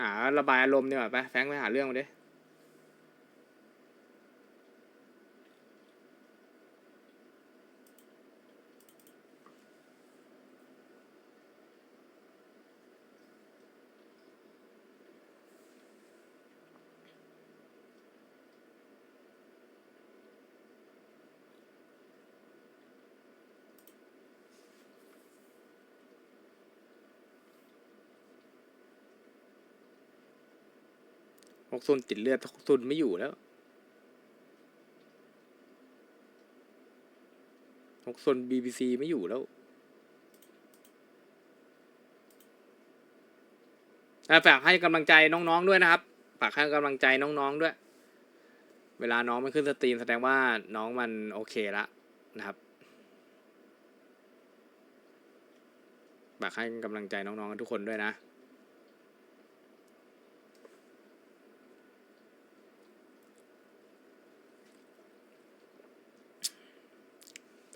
หาระบายอารมณ์ดีกว่าไปแฟงไปหาเรื่องมาดิ กซุนติดเลือดฮกซุนไม่อยู่แล้วฮกซุนบีบีซีไม่อยู่แล้วฝากให้กำลังใจน้องๆด้วยนะครับ ฝากให้กำลังใจน้องๆด้วย เวลาน้องมันขึ้นสตรีมแสดงว่าน้องมันโอเคละนะครับ ฝากให้กำลังใจน้องๆทุกคนด้วยนะ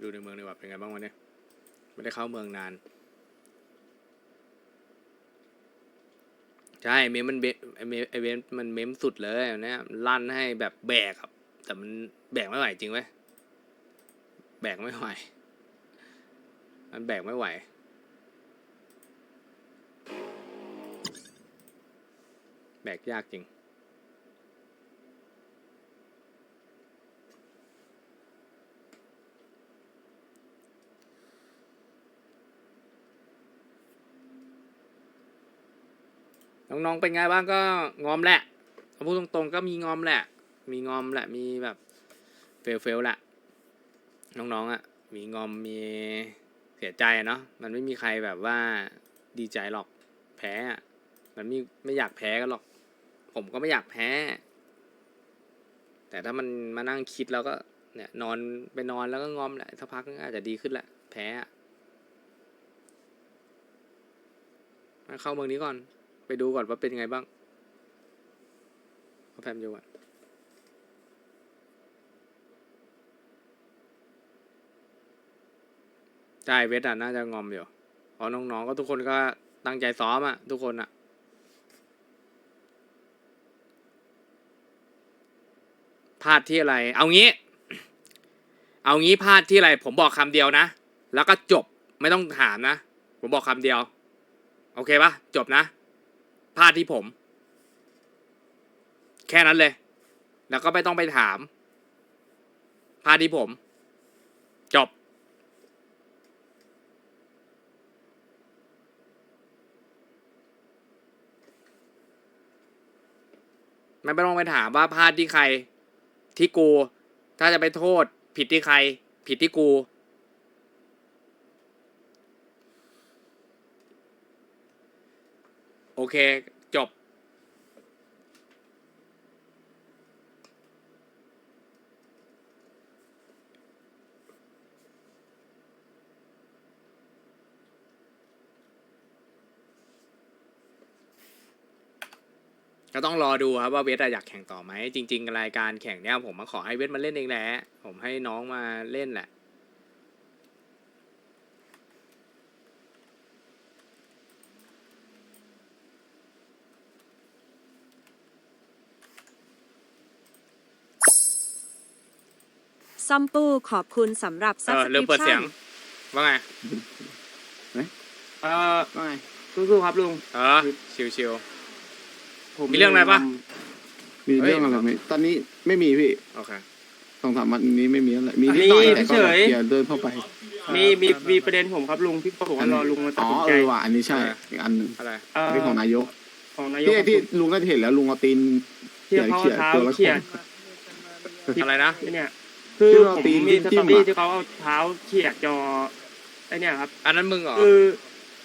ดูในเมืองดีกว่าเป็นไงบ้างวันนี้ไม่ได้เข้าเมืองนาน ใช่เมมมันเบไอเมไอเวนมันเมมสุดเลยนเนี่ยลั่นให้แบบแบกครับ แต่มันแบกไม่ไหวจริงไหมแบกไม่ไหว มันแบกไม่ไหวแบกยากจริง น้องๆเป็นไงบ้างก็งอมแหละเอพูดตรงๆก็มีงอมแหละ มีงอมแหละ มีแบบเฟลเฟลแหละ น้องๆอะ มีงอมมีเสียใจเนาะ มันไม่มีใครแบบว่าดีใจหรอก แพ้อะมันไม่ไม่อยากแพ้กันหรอก ผมก็ไม่อยากแพ้ แต่ถ้ามันมานั่งคิดแล้วก็เนี่ยนอนไปนอนแล้วก็งอมแหละสักพักก็อาจจะดีขึ้นแหละ แพ้อะมาเข้าเมืองนี้ก่อน ไปดูก่อนว่าเป็นไงบ้างเอาแพมอยู่อะใช่เวทอะน่าจะงอมอยู่เพราะน้องๆก็ทุกคนก็ตั้งใจซ้อมอะ ทุกคนอะพลาดที่อะไร เอางี้ เอางี้พลาดที่อะไร ผมบอกคำเดียวนะ แล้วก็จบ ไม่ต้องถามนะ ผมบอกคำเดียว โอเคปะจบนะ พลาดที่ผม แค่นั้นเลย แล้วก็ไม่ต้องไปถามพลาดที่ผม จบ ไม่ต้องไปถามว่าพลาดที่ใคร ที่กู ถ้าจะไปโทษ ผิดที่ใคร ผิดที่กู โอเค จบ ก็ต้องรอดูครับว่าเวทอะอยากแข่งต่อไหม จริง ๆ รายการแข่งเนี้ยผมมาขอให้เวทมาเล่นเองแหละ ผมให้น้องมาเล่นแหละ ซัมปูขอบคุณสำหรับเออเริ่มเปิดเสียง subscription ว่าไง เออว่าไงสู้ๆครับลุง เออ ชิว ผมมีเรื่องอะไรปะมีเรื่องอะไรไหมตอนนี้ไม่มีพี่ๆ โอเค สองสามวันนี้ไม่มีอะไรมีนิดหน่อยแต่ก็แบบเดี๋ยวเดินเข้าไปมีมีมีประเด็นผมครับลุงพี่บอกว่ารอลุงมาตัอ๋ดอสินเอใจอว่ะอันนี้ใช่อะไรอีกอันหนึ่งอะไร เอ่อที่ของนายกของนายกที่ที่ลุงก็เห็นแล้วลุงเอาตีนที่เขาเอาเท้าตัวละเขี่ยอะไรนะไอ้เนี่ย คือที่เราผมตีนมีสจิ้ตอมรี่อะที่เขาเอาเท้าเขี่ยจอไอ้เนี่ยครับ อันนั้นมึงเหรอ คือ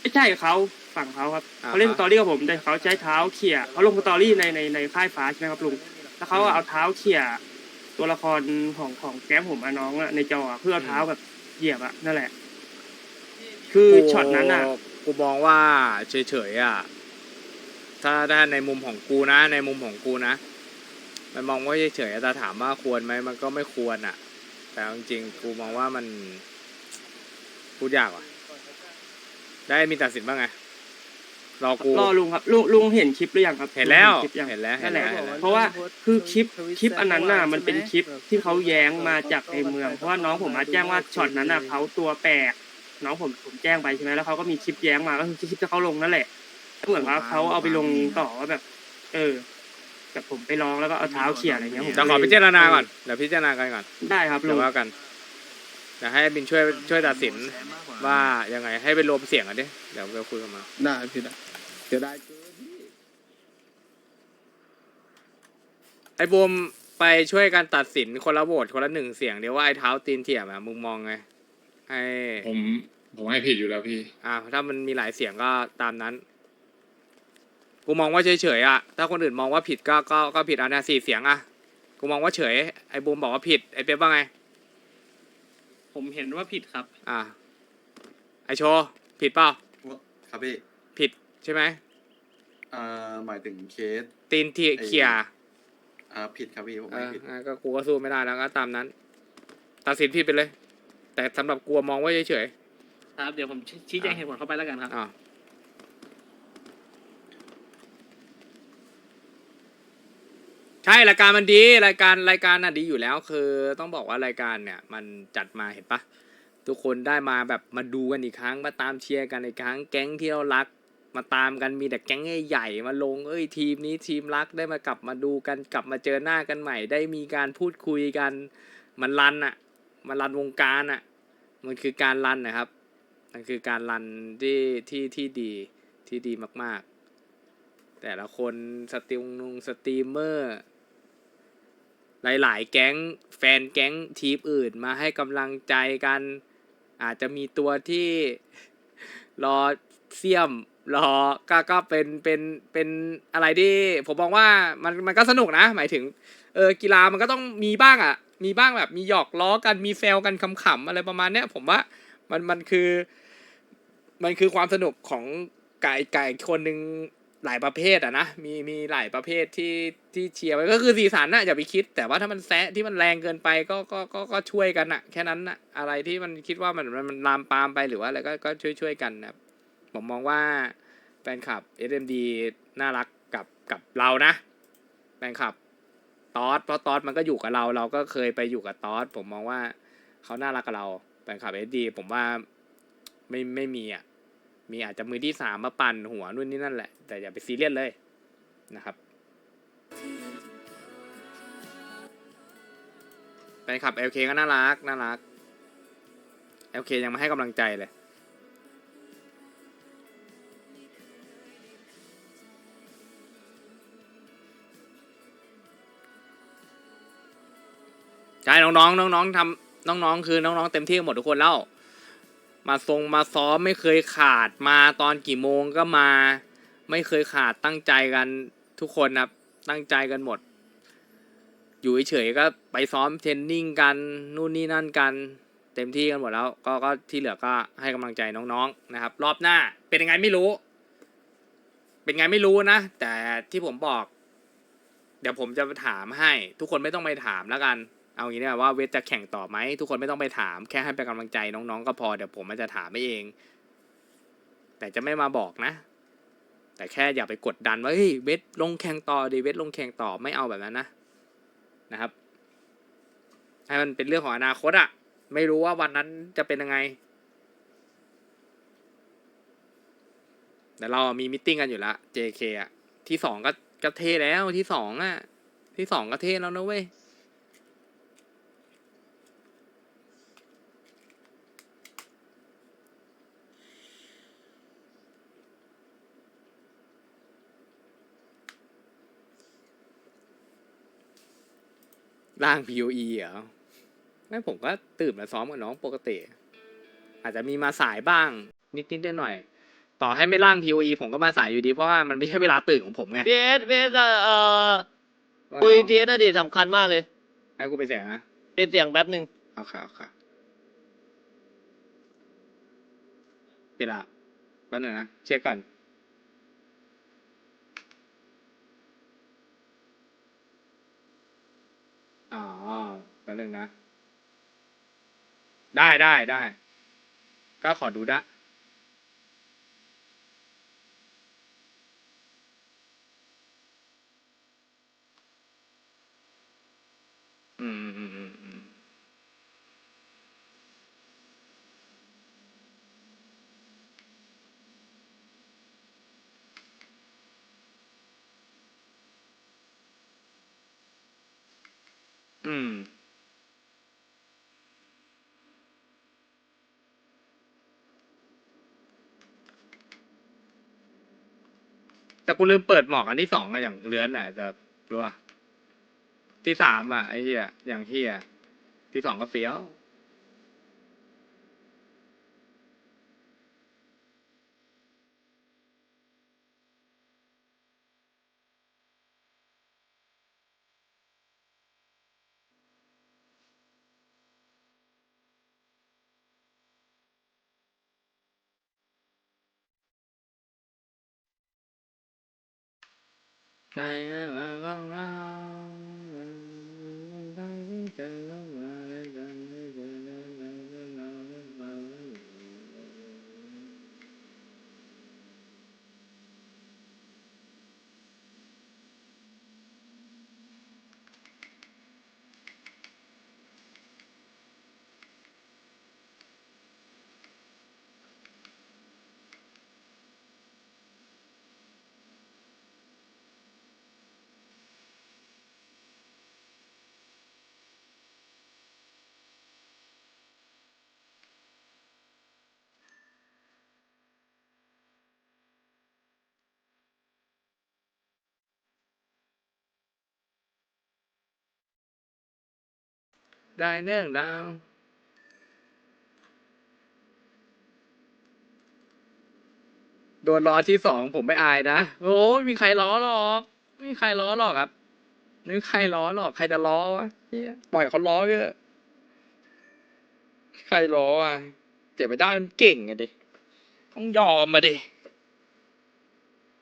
ไม่ใช่เขาฝั่งเขาครับอ่าเขาเล่นฮะสตอรี่กับผมแต่เขาใช้เท้าเขี่ยเขาลงสตอรี่ในในในค่ายฟ้าใช่ไหมครับลุงแล้วเขาเอาเท้าเขี่ยตัวละครของของแก๊งผมอะน้องอะในจออะเพื่อเอาเท้าแบบเหยียบอะนั่นแหละ คือช็อตนั้นอะกูมองว่าเฉยๆอะถ้าถ้าในมุมของกูนะ ในมุมของกูนะ มันมองว่าเฉยๆแต่ถามว่าควรไหมมันก็ไม่ควรอะ แต่เอาจริงๆกูมองว่ามันพูดยากว่ะ ได้มีตัดสินบ้างไงรอกู รอลุงครับลุงลุงเห็นคลิปหรือยังครับเห็นแล้ว คลิปยังเห็นแล้วนั่นแหละเห็นแล้ว เพราะว่าคือคลิปคลิปอันนั้นน่ะมันเป็นคลิปที่เขาแย้งมาจากในเมือง เพราะว่าน้องผมมาแจ้งว่าช็อตนั้นน่ะเขาตัวแปลกน้องผมผมแจ้งไปใช่ไหมแล้วเขาก็มีคลิปแย้งมาก็คือคลิปที่เขาลงนั่นแหละเหมือนว่าเขาเอาไปลงต่อว่าแบบ เออ แบบผมไปร้องแล้วก็เอาเท้าเขี่ยอะไรเงี้ยผมจะขอพิจารณาก่อนเดี๋ยวพิจารณากันก่อนได้ครับลุเดี๋ยงวว่ากันเดี๋ยวให้บินช่วยช่วยตัดสินว่ายังไงให้ไปรวมเสียงกันดิเดี๋ยวเราคุยกันมาได้พี่ได้เสียดายเกินพี่ไอ้บูมไปช่วยกันตัดสินคนละโหวตคนละหนึ่งเสียงเดี๋ยวว่าไอ้เท้าตีนเถียมอะมึงมองไงให้ผมผมให้ผิดอยู่แล้วพี่อ่าถ้ามันมีหลายเสียงก็ตามนั้น กูมองว่าเฉยๆอะ ถ้าคนอื่นมองว่าผิดก็ก็ก็ผิดอันนี้สี่เสียงอะ กูมองว่าเฉย ไอ้บูมบอกว่าผิด ไอ้เป๊ปว่าไง ผมเห็นว่าผิดครับ อ่า ไอโชว์ผิดเปล่า ครับพี่ผิดใช่ไหม เอ่อหมายถึงเคส ตีนที่เขี่ยอ่าผิดครับพี่ผมเอไม่อผิดงั้นก็กูก็สู้ไม่ได้แล้วก็ตามนั้น ตัดสินผิดไปเลย แต่สำหรับกูมองว่าเฉยครับ เดี๋ยวผมชี้ชี้แจงเหตุผลเข้าไปแล้วกันครับ ๆอ่า ใช่รายการมันดีรายการรายการน่ะดีอยู่แล้วคือต้องบอกว่ารายการเนี่ยมันจัดมาเห็นปะทุกคนได้มาแบบมาดูกันอีกครั้งมาตามเชียร์กันอีกครั้งแก๊งที่เรารัก มาตามกันมีแต่แก๊งใหญ่ๆมาลงเอ้ยทีมนี้ทีมรักได้มากลับมาดูกันกลับมาเจอหน้ากันใหม่ ได้มีการพูดคุยกันมันรันอะมันรันวงการอะมันคือการรันนะครับมันคือการรันที่ที่ที่ดีที่ดีมาก ๆ แต่ละคนสตรีมนุงสตรีมเมอร์ หลาย ๆ แก๊งแฟนแก๊งทีมอื่นมาให้กำลังใจกัน อาจจะมีตัวที่รอเสียมรอก็ก็เป็นเป็นเป็นอะไรที่ผมมองว่ามันมันก็สนุกนะ หมายถึงเออกีฬามันก็ต้องมีบ้างอะ มีบ้างแบบมีหยอกล้อกันมีแซวกันขำๆอะไรประมาณเนี้ยผมว่ามันมันคือ มันคือความสนุกของไก่ไก่คนหนึ่ง หลายประเภทอะนะมีมีหลายประเภทที่ที่เชียร์ไว้ก็คือสีสันน่ะอย่าไปคิด แต่ว่าถ้ามันแซะที่มันแรงเกินไปก็ก็ก็ก็ช่วยกันอะแค่นั้นน่ะอะไรที่มันคิดว่ามันมันมันลามปามไปหรือว่าอะไรก็ก็ช่วยช่วยกันนะผมมองว่าแฟนคลับ SMD น่ารักกับกับเรานะแฟนคลับตอสเพราะตอสมันก็อยู่กับเรา เราก็เคยไปอยู่กับตอสผมมองว่าเขาน่ารักกับเราแฟนคลับ SD ผมว่าไม่ไม่มีอะ มีอาจจะมือที่สามมาปั่นหัวนู่นนี่นั่นแหละ แต่อย่าไปซีเรียสเลยนะครับแฟนคลับ LK ก็น่ารัก น่ารัก LK ยังมาให้กำลังใจเลย ใช่ น้องๆ น้องๆทำน้องๆ คือน้องๆ เต็มที่หมดทุกคนแล้ว มาทรงมาซ้อมไม่เคยขาดมาตอนกี่โมงก็มา ไม่เคยขาดตั้งใจกันทุกคนนะครับตั้งใจกันหมด อยู่เฉยๆก็ไปซ้อมเทรนนิ่งกันนู่นนี่นั่นกันเต็มที่กันหมดแล้วก็ก็ที่เหลือก็ให้กำลังใจน้องๆนะครับ รอบหน้าเป็นยังไงไม่รู้ เป็นไงไม่รู้นะ แต่ที่ผมบอก เดี๋ยวผมจะถามให้ ทุกคนไม่ต้องไปถามแล้วกัน เอางี้เนี่ยว่าเวทจะแข่งต่อไหมทุกคนไม่ต้องไปถามแค่ให้เป็นกำลังใจน้องๆก็พอเดี๋ยวผมมันจะถามไม่เอง แต่จะไม่มาบอกนะ แต่แค่อย่าไปกดดันว่าเฮ้ยเวทลงแข่งต่อดิเวทลงแข่งต่อไม่เอาแบบนั้นนะนะครับให้มันเป็นเรื่องของอนาคตอะไม่รู้ว่าวันนั้นจะเป็นยังไง แต่เรามีมิทติ้งกันอยู่แล้ว JK อะที่สองก็ก็เท่แล้วที่สองอะที่สองก็เท่แล้วนะเว้ย ร่าง POE เหรอไม่ผมก็ตื่นมาซ้อมกับน้องปกติ อาจจะมีมาสายบ้าง นิดนิดๆหน่อยๆต่อให้ไม่ร่าง POE ผมก็มาสายอยู่ดีเพราะว่ามันไม่ใช่เวลาตื่นของผมไงพีเอสพีเอสเอ่อคุยทีเอสอดีตสำคัญมากเลยให้กูไปเสียนะเป็นเสียงแป๊บหนึ่งเอาค่ะเอาค่ะปิดละแป๊บนึงนะเช็คก่อน อ๋อแป๊บนึงนะ ได้ได้ได้ก็ขอดูได้ แต่กูลืมเปิดหมอกอันที่สองอะอย่างเลื้อนแหละแต่รู้ป่ะที่สามอะไอ้เหี้ยอย่างเหี้ยที่สองก็เฟี้ยว ใได้เนื่องดาวโดนล้อที่สองผมไม่อายนะ โอ้ยมีใครล้อหรอกไม่มีใครล้อหรอกครับไม่มีใครล้อหรอกใครจะล้อวะเหี้ยปล่อยเขาล้อเถอะใครล้ออะเจ็บไปได้มันเก่งอะดิต้องยอมมาดิ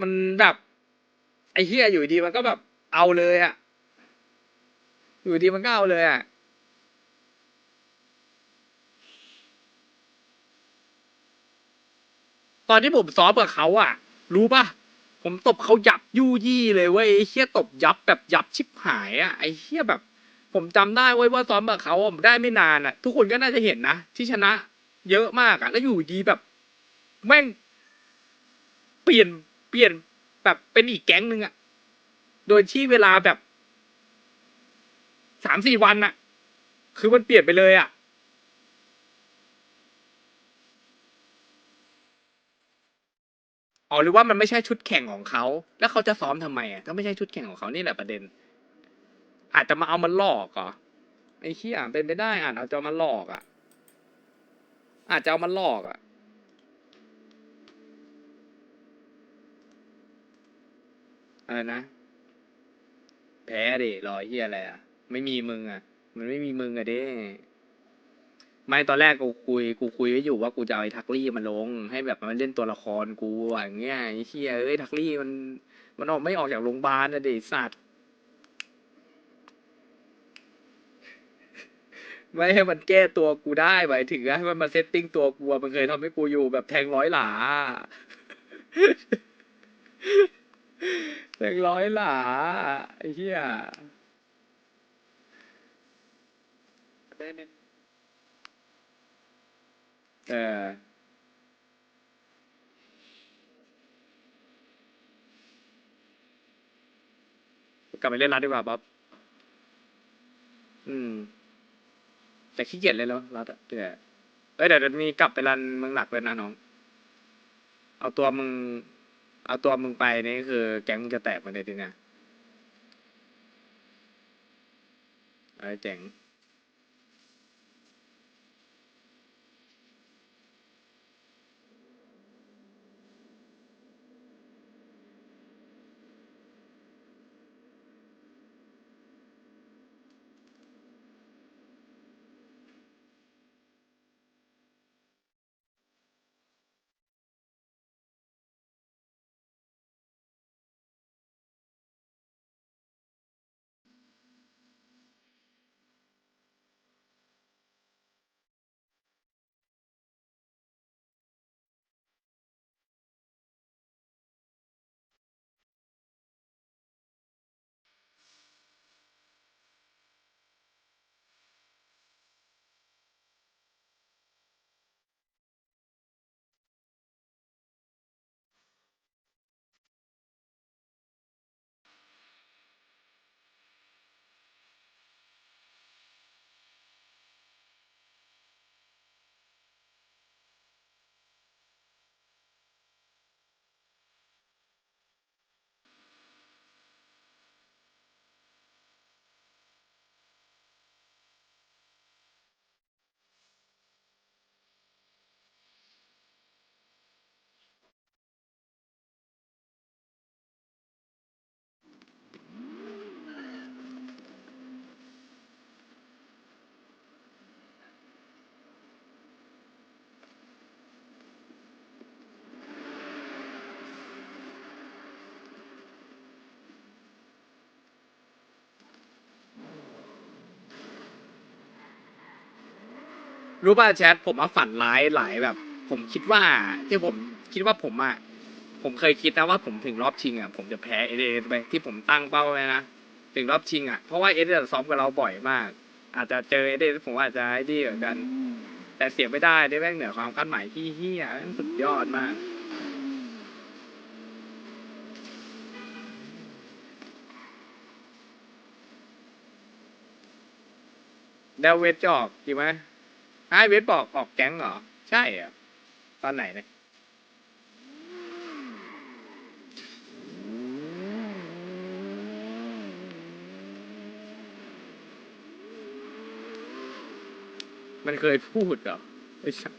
มันแบบไอ้เฮียอยู่ดีมันก็แบบเอาเลยอะอยู่ดีมันก็เอาเลยอะ ตอนที่ผมซ้อมกับเขาอะรู้ปะผมตบเขายับยู่ยี่เลยเว้ยไอ้เฮียตบยับแบบยับชิบหายอะไอ้เฮียแบบ ผมจำได้เว้ยว่าซ้อมกับเขาผมได้ไม่นานอะทุกคนก็น่าจะเห็นนะที่ชนะ เยอะมากอะแล้วอยู่ดีแบบ แม่ง เปลี่ยนเปลี่ยนแบบเป็นอีกแก๊งหนึ่งอะโดยที่เวลาแบบสามสี่วันอะคือมันเปลี่ยนไปเลยอะ หรือว่ามันไม่ใช่ชุดแข่งของเขา แล้วเขาจะซ้อมทำไมอะก็ไม่ใช่ชุดแข่งของเขานี่แหละประเด็น อาจจะมาเอามันหลอกเหรอไอ้ขี้ยเป็นไปได้อาจเอาจะมาหลอกอะ อาจจะเอามันหลอกอะอะไรนะ แพ้ดิรอยเฮียอะไรอะ ไม่มีมึงอะ มันไม่มีมึงอะเด้ ไม่ตอนแรกกูคุยกูคุยไว้อยู่ว่ากูจะเอาไอ้ทักลี่มาลง ให้แบบมันเล่นตัวละครกูอย่างเงี้ยไอ้เฮียเอ้ยทักลี่มันมันออกไม่ออกจากโรงพยาบาลนะเด็สัตว์ไม่ให้มันแก้ตัวกูได้หมายถึงให้มันมาเซตติ้งตัวกูมันเคยทำให้กูอยู่แบบแทงร้อยหลาแทงร้อยหลาไอ้เหี้ย เออกลับไปเล่นรัดดีกว่าบ๊อบอืม แต่ขี้เกียจเลยแล้วรัดอะเดี๋ยวเอ้ยเดี๋ยวเดี๋ยวมีกลับไปรันเมืองหลักเลยนะน้อง เอาตัวมึง เอาตัวมึงไปนี่คือ แก๊งมึงจะแตกมาเลยทีเนี้ยเอ้ยเจ๋ง รู้ป่ะแชทผมมาฝันร้ายหลายแบบ ผมคิดว่าที่ผมคิดว่าผมอะผมเคยคิดนะว่าผมถึงรอบชิงอะผมจะแพ้เอเดไปที่ผมตั้งเป้าไว้นะถึงรอบชิงอะเพราะว่าเอเดซ้อมกับเราบ่อยมาก อาจจะเจอเอเดผมอาจจะไอ้นี่เหมือนกัน แต่เสียไม่ได้ได้แม่งเหนือความคาดหมายที่เฮียแม่งสุดยอดมากแล้วเวทจะออกจริงไหม ไอ้เวทบอกออกแก๊งเหรอ ใช่เหรอ ตอนไหนเนี่ยมันเคยพูดเหรอไม่ใช่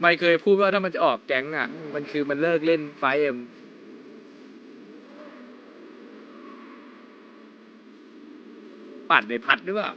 ไม่เคยพูดว่าถ้ามันจะออกแก๊งอะ มันคือมันเลิกเล่นไฟเอ็มปัดในพัดหรือเปล่า